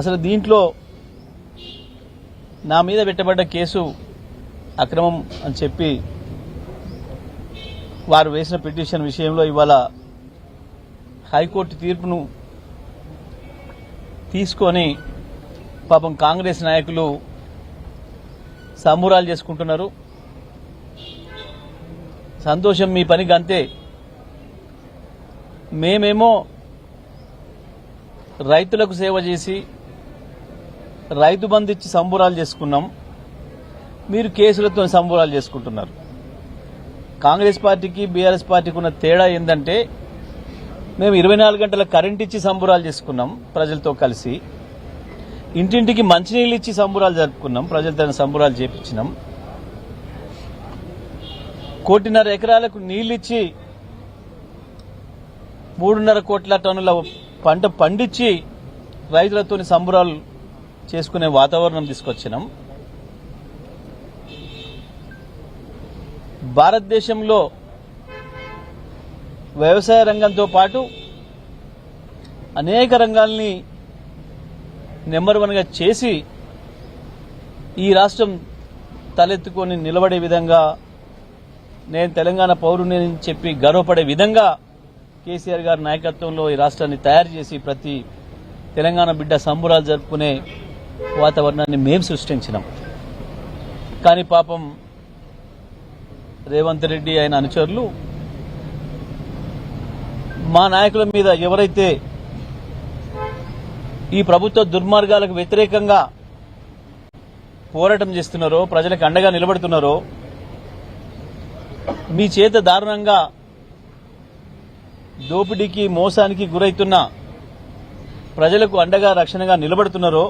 అసలు దీంట్లో నా మీద పెట్టబడ్డ కేసు అక్రమం అని చెప్పి వారు వేసిన పిటిషన్ విషయంలో ఇవాళ హైకోర్టు తీర్పును తీసుకొని పాపం కాంగ్రెస్ నాయకులు సంబురాలు చేసుకుంటున్నారు. సంతోషం మీ పనికి అంతే. మేమేమో రైతులకు సేవ చేసి రైతు బంధు ఇచ్చి సంబురాలు చేసుకున్నాం. మీరు కేసులతో సంబురాలు చేసుకుంటున్నారు. కాంగ్రెస్ పార్టీకి బీఆర్ఎస్ పార్టీకి ఉన్న తేడా ఏంటంటే మేము ఇరవై నాలుగు గంటల కరెంట్ ఇచ్చి సంబురాలు చేసుకున్నాం ప్రజలతో కలిసి. ఇంటింటికి మంచినీళ్ళు ఇచ్చి సంబురాలు జరుపుకున్నాం ప్రజలతో సంబురాలు చేపించినాం. కోటిన్నర ఎకరాలకు నీళ్ళిచ్చి మూడున్నర కోట్ల టన్నుల పంట పండించి రైతులతోని సంబురాలు చేసుకునే వాతావరణం తీసుకొచ్చినాం. భారతదేశంలో వ్యవసాయ రంగంతో పాటు అనేక రంగాల్ని నెంబర్ వన్గా చేసి ఈ రాష్ట్రం తలెత్తుకొని నిలబడే విధంగా నేను తెలంగాణ పౌరుని అని చెప్పి గర్వపడే విధంగా కేసీఆర్ గారి నాయకత్వంలో ఈ రాష్ట్రాన్ని తయారు చేసి ప్రతి తెలంగాణ బిడ్డ సంబురాలు జరుపుకునే వాతావరణాన్ని మేము సృష్టించినాం. కానీ పాపం రేవంత్ రెడ్డి ఆయన అనుచరులు మా నాయకుల మీద ఎవరైతే ఈ ప్రభుత్వ దుర్మార్గాలకు వ్యతిరేకంగా పోరాటం చేస్తున్నారో ప్రజలకు అండగా నిలబడుతున్నారో మీ చేత దారుణంగా దోపిడీకి మోసానికి గురైతున్న ప్రజలకు అండగా రక్షణగా నిలబడుతున్నారో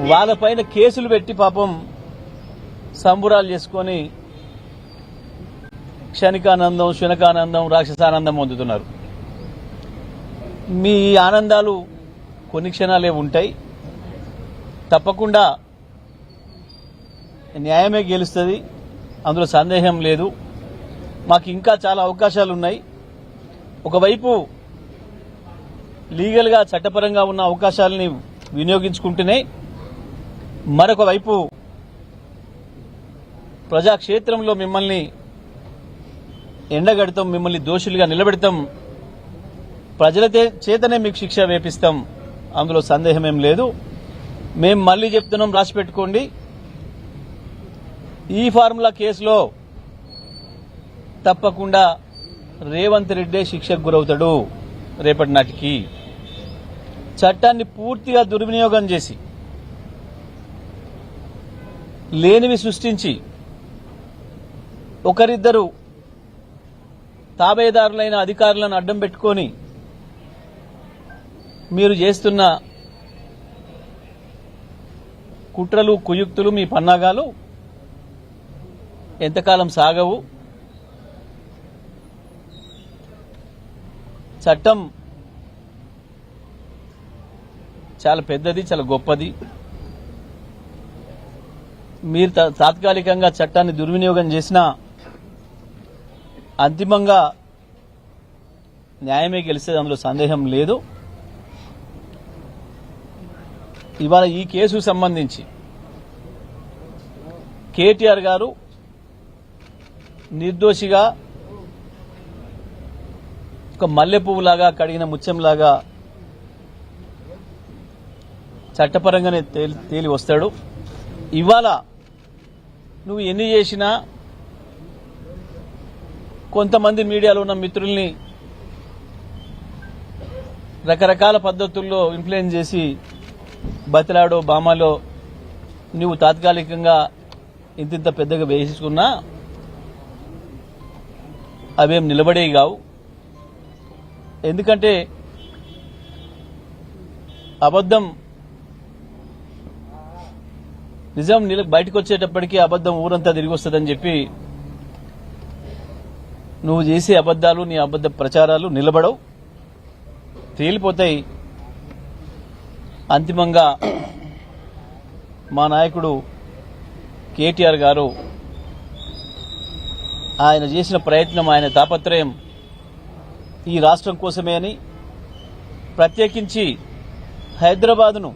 వాళ్ళపైన కేసులు పెట్టి పాపం సంబురాలు చేసుకొని క్షణికానందం శునకానందం రాక్షసానందం పొందుతున్నారు. మీ ఆనందాలు కొన్ని క్షణాలే ఉంటాయి. తప్పకుండా న్యాయమే గెలుస్తుంది. అందులో సందేహం లేదు. మాకు ఇంకా చాలా అవకాశాలు ఉన్నాయి. ఒకవైపు లీగల్గా చట్టపరంగా ఉన్న అవకాశాలని వినియోగించుకుంటూనే మరొక వైపు ప్రజాక్షేత్రంలో మిమ్మల్ని ఎండగడతాం మిమ్మల్ని దోషులుగా నిలబెడతాం. ప్రజల చేతనే మీకు శిక్ష వేపిస్తాం. అందులో సందేహమేం లేదు. మేము మళ్ళీ చెప్తున్నాం రాసి పెట్టుకోండి. ఈ ఫార్ములా కేసులో తప్పకుండా రేవంత్ రెడ్డే శిక్షకు గురవుతాడు రేపటి నాటికి. చట్టాన్ని పూర్తిగా దుర్వినియోగం చేసి లేనివి సృష్టించి ఒకరిద్దరు తాబేదారులైన అధికారులను అడ్డం పెట్టుకొని మీరు చేస్తున్న కుట్రలు కుయుక్తులు మీ పన్నాగాలు ఎంతకాలం సాగవు. చట్టం చాలా పెద్దది చాలా గొప్పది. మీరు తాత్కాలికంగా చట్టాన్ని దుర్వినియోగం చేసినా అంతిమంగా న్యాయమే గెలిచేది అందులో సందేహం లేదు. ఇవాళ ఈ కేసుకు సంబంధించి కేటీఆర్ గారు నిర్దోషిగా ఒక మల్లె పువ్వులాగా కడిగిన ముత్యంలాగా చట్టపరంగానే తేలి తేలి వస్తాడు. ఇవాళ నువ్వు ఎన్ని చేసినా కొంతమంది మీడియాలో ఉన్న మిత్రుల్ని రకరకాల పద్ధతుల్లో ఇన్ఫ్లుయెన్స్ చేసి బతిలాడో బామాలో నువ్వు తాత్కాలికంగా ఇంతింత పెద్దగా వేసుకున్నా అవేం నిలబడేవి కావు. ఎందుకంటే అబద్ధం నిజం నిల బయటకు వచ్చేటప్పటికీ అబద్ధం ఊరంతా తిరిగి వస్తుందని చెప్పి నువ్వు చేసే అబద్ధాలు నీ అబద్ధ ప్రచారాలు నిలబడవు. తేలిపోతాయి. అంతిమంగా మా నాయకుడు కేటీఆర్ గారు ఆయన చేసిన ప్రయత్నం ఆయన తాపత్రయం ఈ రాష్ట్రం కోసమే అని ప్రత్యేకించి హైదరాబాద్ను